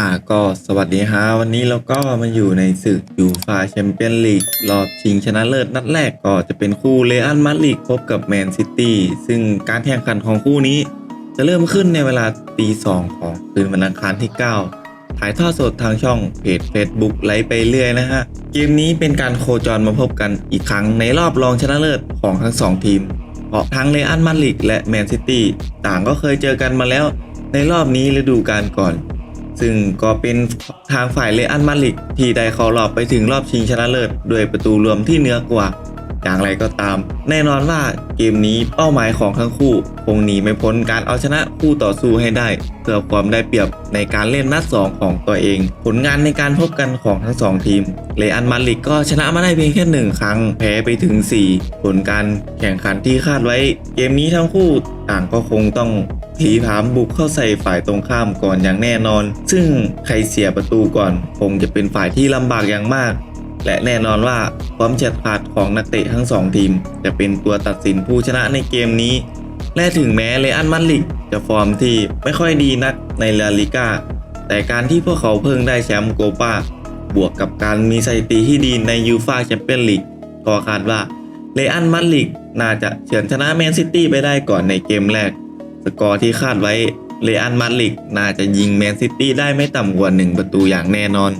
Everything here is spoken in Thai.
อ่าก็สวัสดีฮะวันนี้เราก็มาอยู่ในศึกยูฟาแชมเปี้ยนลีกรอบชิงชนะเลิศนัดแรกก็จะเป็นคู่เลอันมาดริดพบกับแมนซิตี้ซึ่งการแข่งขันของคู่นี้ จะเริ่มขึ้นในเวลาตีสองของคืนวันอังคารที่ 9 ถ่ายทอดสดทางช่องเพจ Facebook ไลฟ์ไปเรื่อยนะฮะ เกมนี้เป็นการโคจรมาพบกันอีกครั้งในรอบรองชนะเลิศของทั้งสองทีม เพราะทั้งเลอันมาดริดและแมนซิตี้ต่างก็เคยเจอกันมาแล้ว ในรอบนี้ฤดูกาลก่อน ซึ่งก็เป็นทางฝ่ายเลอันมาดริดที่ได้เข้ารอบไปถึงรอบชิงชนะเลิศด้วยประตูรวมที่เหนือกว่า อย่างไรก็ตาม แน่นอนว่าเกมนี้เป้าหมายของทั้งคู่คงหนีไม่พ้นการเอาชนะคู่ต่อสู้ให้ได้เพื่อความได้เปรียบในการเล่นนัด2ของตัวเอง ผลงานในการพบกันของทั้ง 2 ทีมเลอันมาดริดก็ชนะมาได้เพียงแค่1ครั้งแพ้ไปถึง 4 ผลการแข่งขันที่คาดไว้ เกมนี้ทั้งคู่ต่างก็คงต้อง ผีผามบุกเข้าใส่ฝ่ายตรงข้ามก่อนอย่างแน่นอน ซึ่งใครเสียประตูก่อนคงจะเป็นฝ่ายที่ลำบากอย่างมาก และแน่นอนว่าความเฉียดขาดของนักเตะทั้งสองทีม จะเป็นตัวตัดสินผู้ชนะในเกมนี้ และถึงแม้เลอันมาดริดจะฟอร์มที่ไม่ค่อยดีนักในลาลิก้าแต่การที่พวกเขาเพิ่งได้แชมป์โกปาบวกกับการมีสถิติที่ดีในยูฟาแชมเปี้ยนลีกก็คาดว่าเลอันมาดริดน่าจะเฉือนชนะแมนซิตี้ไปได้ก่อนในเกมแรก สกอร์ที่คาดไว้เลอันมาดริดน่าจะยิงแมนซิตี้ได้ไม่ต่ำกว่า 1 ประตูอย่างแน่นอน